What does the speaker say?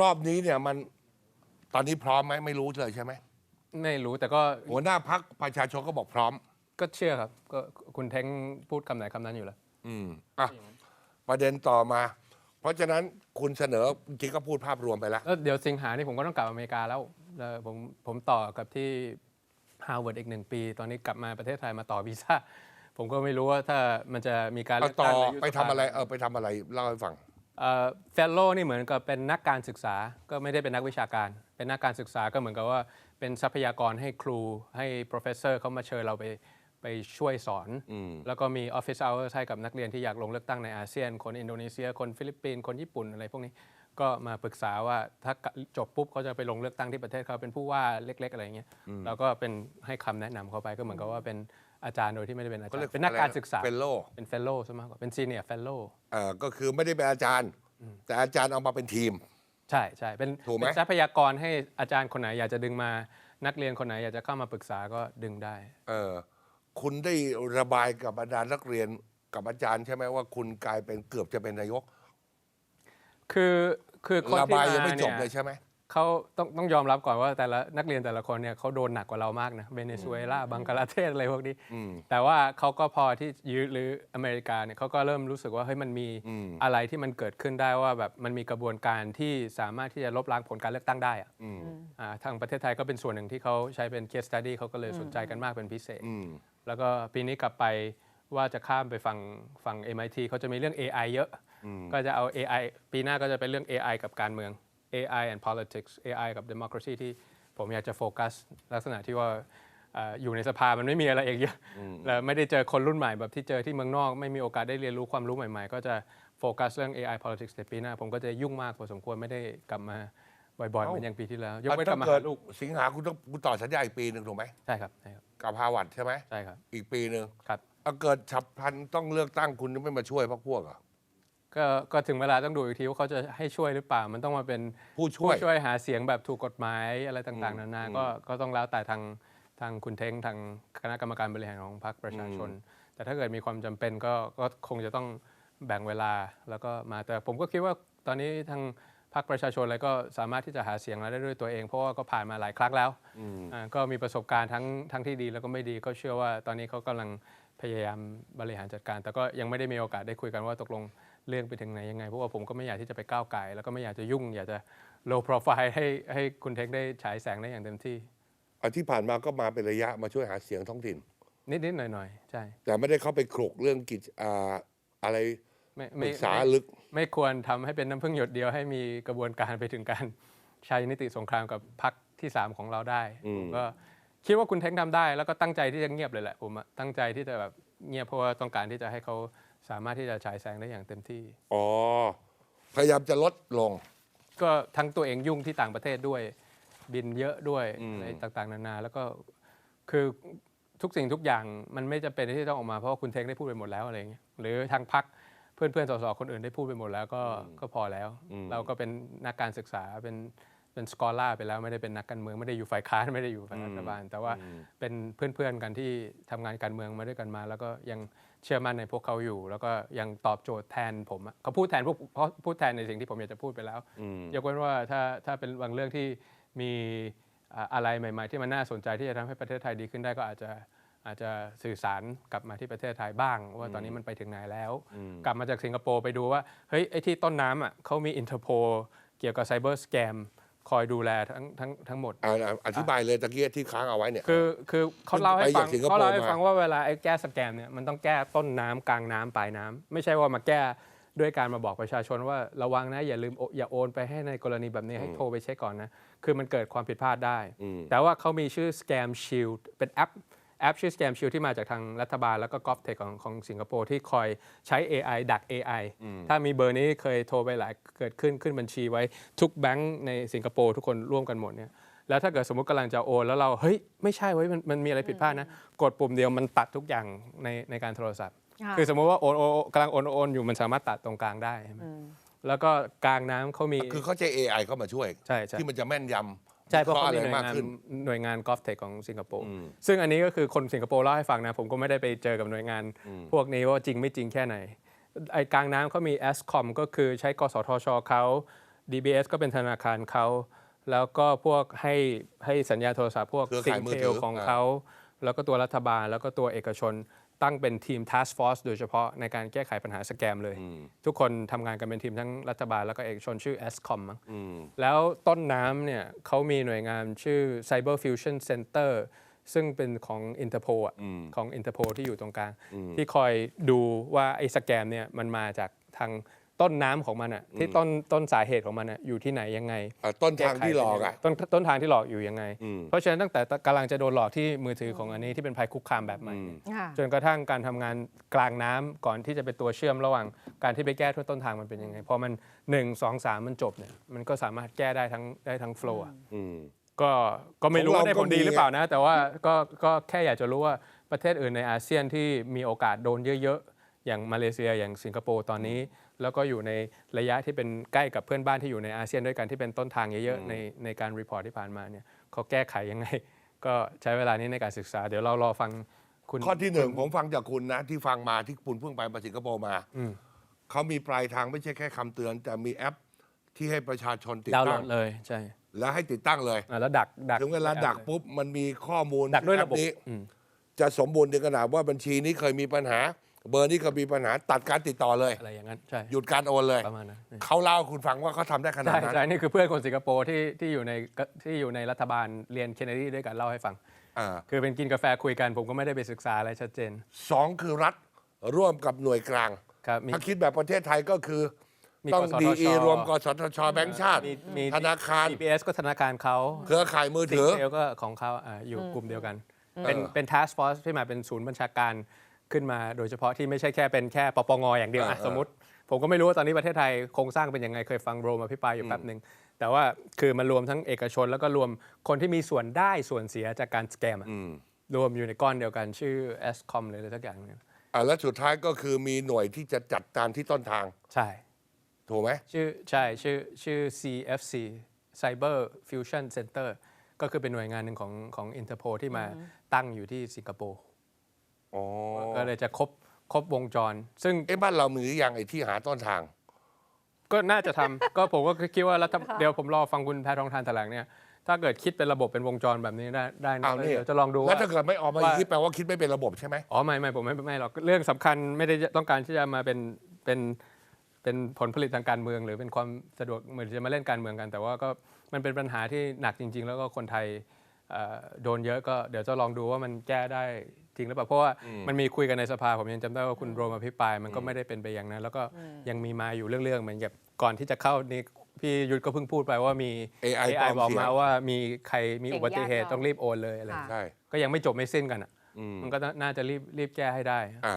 รอบนี้เนี่ยมันตอนนี้พร้อมไหมไม่รู้เลยใช่ไหมไม่รู้แต่ก็หัวหน้าพักประชาชนก็บอกพร้อม ก็เชื่อครับ ก็คุณเท้งพูดคำไหนคำนั้นอยู่แล้ว อืมอะประเด็นต่อมา เพราะฉะนั้นคุณเสนอจริงๆก็พูดภาพรวมไปแล้ว แล้วเดี๋ยวสิงหานี่ผมก็ต้องกลับอเมริกาแล้วแล้วผมผมต่อกับที่ฮาร์วาร์ดอีกหนึ่งปี ตอนนี้กลับมาประเทศไทยมาต่อวีซ่า ผมก็ไม่รู้ว่าถ้ามันจะมีการเอาเลือกต่อตั้งในยุบไปสทำภาอะไร เออไปทำอะไรเล่าให้ฟัง เฟลโลนี่เหมือนกับเป็นนักการศึกษาก็ไม่ได้เป็นนักวิชาการ เป็นนักการศึกษาก็เหมือนกับว่าเป็นทรัพยากรให้ครูให้ professor เขามาเชิญเราไปไปช่วยสอน แล้วก็มี office hours ให้กับนักเรียนที่อยากลงเลือกตั้งในอาเซียน คนอินโดนีเซีย คนฟิลิปปินส์คนญี่ปุ่นอะไรพวกนี้ ก็มาปรึกษาว่าถ้าจบปุ๊บเขาจะไปลงเลือกตั้งที่ประเทศเขาเป็นผู้ว่าเล็ก ๆ อะไรอย่างเงี้ยเราก็เป็นให้คำแนะนำเขาไปก็เหมือนกับว่าเป็นอาจารย์โดยที่ไม่ได้เป็นอาจารย์เป็นนักการศึกษาเป็นโลเป็น fellow ซะมากกว่าเป็น senior fellow เออก็คือไม่ได้เป็นอาจารย์ แต่อาจารย์เอามาเป็นทีม ใช่ใช่เป็นถูกไหมเป็นทรัพยากรให้อาจารย์คนไหนอยากจะดึงมานักเรียนคนไหนอยากจะเข้ามาปรึกษาก็ดึงได้ เออคุณได้ระบายกับบรรดานักเรียนกับอาจารย์ใช่ไหมว่าคุณกลายเป็นเกือบจะเป็นนายก คือ คือคนระที่บายมายังไม่จบเนี่เลยใช่ไหม เขาต้องต้องยอมรับก่อนว่าแต่ละนักเรียนแต่ละคนเนี่ยเขาโดนหนักกว่าเรามากนะเวเนซุเอลาบังกลาเทศอะไรพวกนี้ แต่ว่าเขาก็พอที่ยืหรืออเมริกาเนี่ยเขาก็เริ่มรู้สึกว่าเฮ้ยมันมีอะไรที่มันเกิดขึ้นได้ว่าแบบมันมีกระบวนการที่สามารถที่จะลบล้างผลการเลือกตั้งได้อะอ่าทางประเทศไทยก็เป็นส่วนหนึ่งที่เขาใช้เป็น case study เขาก็เลยสนใจกันมากเป็นพิเศษแล้วก็ปีนี้กลับไปว่าจะข้ามไปฝั่งฝั่ง MIT เขาจะมีเรื่อง AI เยอะ ก็จะเอา AI ปีหน้าก็จะเป็นเรื่อง AI กับการเมือง AI and politics AI กับ democracy ที่ผมอยากจะโฟกัส ลักษณะที่ว่าเอ่ออยู่ในสภามันไม่มีอะไรอย่างเยอะแล้วไม่ได้เจอคนรุ่นใหม่แบบที่เจอที่เมืองนอก ไม่มีโอกาสได้เรียนรู้ความรู้ใหม่ๆ ก็จะโฟกัสเรื่อง AI politics ในปีหน้า ผมก็จะยุ่งมากพอสมควรไม่ได้กลับมาบ่อยๆเหมือนอย่างปีที่แล้ว ยกเว้นกลัถ้าบมาเกิหาดลูกสิงหาคุณต้องคุณต่อสัญญาอีกปีหนึ่งถูกไหมใช่ครับใช่ครับกับฮาร์วาร์ดใช่ไหมใช่ครับอีกปีหนึ่งครับถ้าเกิดฉับพลันต้องเลือกตั้งคุณไม่มาช่วยพรรคพวกเหรอ ก็ก็ถึงเวลาต้องดูอีกทีว่าเขาจะให้ช่วยหรือเปล่า มันต้องมาเป็นผู้ช่วย ช่วยหาเสียงแบบถูกกฎหมายอะไรต่างๆ นานาก็ก็ต้องแล้วแต่ทางทางคุณเท้งทางคณะกรรมการบริหารของพรรคประชาชน แต่ถ้าเกิดมีความจำเป็นก็ก็คงจะต้องแบ่งเวลาแล้วก็มาแต่ผมก็คิดว่าตอนนี้ทางพรรคประชาชนอะไรก็สามารถที่จะหาเสียงมาได้ด้วยตัวเอง เพราะว่าก็ผ่านมาหลายครั้งแล้วอ่าก็มีประสบการณ์ทั้งทั้งที่ดีแล้วก็ไม่ดีก็เชื่อว่าตอนนี้เขากำลังพยายามบริหารจัดการ แต่ก็ยังไม่ได้มีโอกาสได้คุยกันว่าตกลง เรื่องไปถึงไหนยังไง เพราะว่าผมก็ไม่อยากที่จะไปก้าวไก่แล้วก็ไม่อยากจะยุ่ง อยากจะ low profile ให้ให้คุณเทคได้ฉายแสงได้อย่างเต็มที่อันที่ผ่านมาก็มาเป็นระยะมาช่วยหาเสียงท้องถิ่น นิด ๆ หน่อย ๆ ใช่ แต่ไม่ได้เข้าไปคลุกเรื่องกิจอ่าอะไรไม่ปไม่รึกษาไม่ลึก ไม่ควรทำให้เป็นน้ำพึ่งหยดเดียวให้มีกระบวนการไปถึงการใช้นิติสงครามกับพรรคที่ 3 ของเราได้ผมก็คิดว่าคุณเทคทำได้ แล้วก็ตั้งใจที่จะเงียบเลยแหละผมอะตั้งใจที่จะแบบเงียบเพราะว่าต้องการที่จะให้เขา สามารถที่จะฉายแสงได้อย่างเต็มที่ อ๋อ พยายามจะลดลง ก็ทั้งตัวเองยุ่งที่ต่างประเทศด้วยบินเยอะด้วยอะไรต่างๆ นานา แล้วก็คือทุกสิ่งทุกอย่างมันไม่จำเป็นที่ต้องออกมาเพราะว่าคุณเทคได้พูดไปหมดแล้วอะไรอย่างเงี้ยหรือทางพักเพื่อนเพื่อนๆสสคนอื่นได้พูดไปหมดแล้วก็ก็พอแล้ว เราก็เป็นนักการศึกษาเป็นเป็นสกอล่าไปแล้วไม่ได้เป็นนักการเมืองไม่ได้อยู่ฝ่ายค้านไม่ได้อยู่ฝ่ายรัฐบาล แต่ว่าเป็นเพื่อนๆกันที่ทำงานการเมืองมาด้วยกันมา แล้วก็ยัง เชื่อมั่นในพวกเขาอยู่ แล้วก็ยังตอบโจทย์แทนผมอะเขาพูดแทนพวกเพราะพูดแทนในสิ่งที่ผมอยากจะพูดไปแล้วยกเว้นว่าถ้าถ้าเป็นบางเรื่องที่มีอ่าอะไรใหม่ ๆ ที่มันน่าสนใจที่จะทำให้ประเทศไทยดีขึ้นได้ก็อาจจะอาจจะสื่อสารกลับมาที่ประเทศไทยบ้าง ว่าตอนนี้มันไปถึงไหนแล้ว กลับมาจากสิงคโปร์ไปดูว่าเฮ้ยไอ้ที่ต้นน้ำอะเขามีอินเตอร์โพเกี่ยวกับไซเบอร์สแกม คอยดูแลทั้งทั้งทั้งหมด อ่าอ่าอธิบายเลยตะกี้ที่ค้างเอาไว้เนี่ย คือคือเขาเล่าให้ฟังไปจากสิงคโปร์เขาเล่าให้มาฟังว่าเวลาไอ้แก้สแกมเนี่ยมันต้องแก้ต้นน้ำกลางน้ำปลายน้ำไม่ใช่ว่ามาแก้ด้วยการมาบอกประชาชนว่าระวังนะอย่าลืมโออย่าโอนไปให้ในกรณีแบบนี้ให้โทรไปเช็คก่อนนะ คือมันเกิดความผิดพลาดได้ แต่ว่าเขามีชื่อ Scam Shield เป็นแอป แอปชื่อ Scam Shield ที่มาจากทางรัฐบาลแล้วก็ g o v t e c h ของของสิงคโปร์ที่คอยใช้ AI ดัก AI ถ้ามีเบอร์นี้เคยโทรไปหลายเกิดขึ้นขึ้นบัญชีไว้ทุกแบงก์ในสิงคโปร์ทุกคนร่วมกันหมดเนี่ยแล้วถ้าเกิดสมมติกำลังจะโอนแล้วเราเฮ้ยไม่ใช่เว้ยมันมันมีอะไรผิดพลาดนะ กดปุ่มเดียวมันตัดทุกอย่างในในการโทรศัพท์ค่ะคือสมมติว่าโอนโอนโอนกำลังโอนโอนอยู่มันสามารถตัดตรงกลางได้ใช่ไหมแล้วก็กลางน้ำเขามีคือเขาใช้ AI เข้ามาช่วย ใช่ใช่ที่มันจะแม่นยำ ใช่เพราะข้อเขาอะไรมีหน่วยมากงานขึ้นหน่วยงานกอล์ฟเทคของสิงคโปร์ซึ่งอันนี้ก็คือคนสิงคโปร์เล่าให้ฟังนะ ผมก็ไม่ได้ไปเจอกับหน่วยงาน พวกนี้ว่าจริงไม่จริงแค่ไหนไอ้กลางน้ำเขามี ESCOM ก็คือใช้กสทชเขา DBS ก็เป็นธนาคารเขา แล้วก็พวกให้ให้สัญญาณโทรศัพท์พวกเครือซิข่ายงมือเทถืลอของอ่าเขา แล้วก็ตัวรัฐบาลแล้วก็ตัวเอกชน ตั้งเป็นทีม Task Force โดยเฉพาะในการแก้ไขปัญหาสแกมเลย ทุกคนทำงานกันเป็นทีมทั้งรัฐบาลแล้วก็เอกชนชื่อ ESCOM มั้งแล้วต้นน้ำเนี่ยเขามีหน่วยงานชื่อ Cyber Fusion Center ซึ่งเป็นของ Interpol อะของ Interpol ที่อยู่ตรงกลาง ที่คอยดูว่าไอ้สแกมเนี่ยมันมาจากทาง ต้นน้ำของมันอะที่ต้นต้นสาเหตุของมันอะอยู่ที่ไหนยังไงอะต้นทางที่หลอกอะต้นต้นทางที่หลอกอยู่ยังไง เพราะฉะนั้นตั้งแต่กำลังจะโดนหลอกที่มือถือของอันนี้ที่เป็นภัยคุกคามแบบใหม่เนี่ยค่ะจนกระทั่งการทำงานกลางน้ำก่อนที่จะเป็นตัวเชื่อมระหว่างการที่ไปแก้ที่ต้นทางมันเป็นยังไงพอมัน1 2 3 มันจบเนี่ยมันก็สามารถแก้ได้ทั้งได้ทั้งโฟล์ก็ก็ไม่รู้ว่าได้ผลดีหรือเปล่านะ แต่ว่าก็ก็แค่อยากจะรู้ว่าประเทศอื่นในอาเซียนที่มีโอกาสโดนเยอะ ๆ อย่างมาเลเซียอย่างสิงคโปร์ตอนนี้ แล้วก็อยู่ในระยะที่เป็นใกล้กับเพื่อนบ้านที่อยู่ในอาเซียนด้วยกันที่เป็นต้นทางเยอะๆในในการรีพอร์ตที่ผ่านมาเนี่ยเขาแก้ไขยังไง ก็ใช้เวลานี้ในการศึกษา เดี๋ยวเรารอฟังคุณข้อที่หนึ่งผมฟังจากคุณนะ ที่ฟังมาที่คุณเพิ่งไปมาสิงคโปร์มาเขามีปลายทางไม่ใช่แค่คำเตือน แต่มีแอปที่ให้ประชาชนติดดาวน์โหลตั้งดเลยใช่แล้วให้ติดตั้งเลยอะแล้วดักดักถึงเวลาดักปุ๊บมันมีข้อมูลดักด้วยระบบแอปนี้อืมจะสมบูรณ์ถึงขนาดว่าบัญชีนี้เคยมีปัญหา เบอร์นี้เคยมีปัญหาตัดการติดต่อเลย อะไรอย่างนั้นใช่หยุดการโอนเลยประมาณนั้นเขาเล่าให้คุณฟังว่าเขาทำได้ขนาดใช่นั้น ใช่นี่คือเพื่อนคนสิงคโปร์ที่ที่อยู่ในที่อยู่ในรัฐบาลเรียนเคนเนดีด้วยกันเล่าให้ฟัง อ่า คือเป็นกินกาแฟคุยกันผมก็ไม่ได้ไปศึกษาอะไรชัดเจนสองคือรัฐร่วมกับหน่วยกลาง ครับมี ถ้าคิดแบบประเทศไทยก็คือ มีต้องกสทช ดีรวมกสทช แบงก์ชาติ มีมี ธนาคาร DBS ก็ธนาคารเขา เครือข่ายมือซิงถือเทลก็ของเขาอ่าอยู่กลุ่มเดียวกัน เป็นเออเป็น task force ที่มาเป็นศูนย์บัญชาการ ขึ้นมาโดยเฉพาะที่ไม่ใช่แค่เป็นแค่ปปงอย่างเดียวเอออะเออสมมติ ผมก็ไม่รู้ว่าตอนนี้ประเทศไทยโครงสร้างเป็นยังไงเคยฟังโรมอภิปรายอยู่แป๊บหนึ่งแต่ว่าคือมันรวมทั้งเอกชนแล้วก็รวมคนที่มีส่วนได้ส่วนเสียจากการสแกมอะรวมอยู่ในก้อนเดียวกันชื่อ ESCOM เลยอะไรสักอย่างหนึงอ่าและสุดท้ายก็คือมีหน่วยที่จะจัดการที่ต้นทาง ใช่ ถูกไหมชื่อใช่ชื่อชื่อ CFC Cyber Fusion Center ก็คือเป็นหน่วยงานหนึ่งของของ Interpol ที่มาตั้งอยู่ที่สิงคโปร์ อ๋อก็เลยจะครบครบวงจร ซึ่งเอ๊ะบ้านเรามีหรือยังไอ้ที่หาต้นทาง ก็น่าจะทำ ก็ผมก็คิดว่ารัฐเดี๋ยวผมรอฟังคุณแพทองทานแถลงเนี่ย ถ้าเกิดคิดเป็นระบบเป็นวงจรแบบนี้ได้ได้นะอ้าวนี่ เดี๋ยวจะลองดูแล้วว่า ถ้าเกิดไม่ออกมาอว่าย่างนี้แปลว่าคิดไม่เป็นระบบใช่ไหม อ๋อไม่ไม่ผมไม่ไม่หรอกเรื่องสำคัญไม่ได้ต้องการที่จะมาเป็นเป็นเป็นผลผลิตทางการเมือง หรือเป็นความสะดวกเหมือนจะมาเล่นการเมืองกัน แต่ว่าก็มันเป็นปัญหาที่หนักจริง ๆ แล้วก็คนไทยเอ่อโดนเยอะก็เดี๋ยวจะลองดูว่ามันแก้ได้ จริงหรือเปล่าเพราะว่ามันมีคุยกันในสภาผมยังจำได้ว่าคุณโรมอภิปรายมันก็ไม่ได้เป็นไปอย่างนั้น แล้วก็ยังมีมาอยู่เรื่องๆเหมือนกับก่อนที่จะเข้านี่พี่ยุทธก็เพิ่งพูดไปว่ามี AI ปลอมบอกเสียมาว่ามีใครมีเสียงอุบัติเหตุยากหรอต้องรีบโอนเลยอะไรค่ะใช่ก็ยังไม่จบไม่สิ้นกันอะมันก็น่าจะรีบรีบแก้ให้ได้ อ่า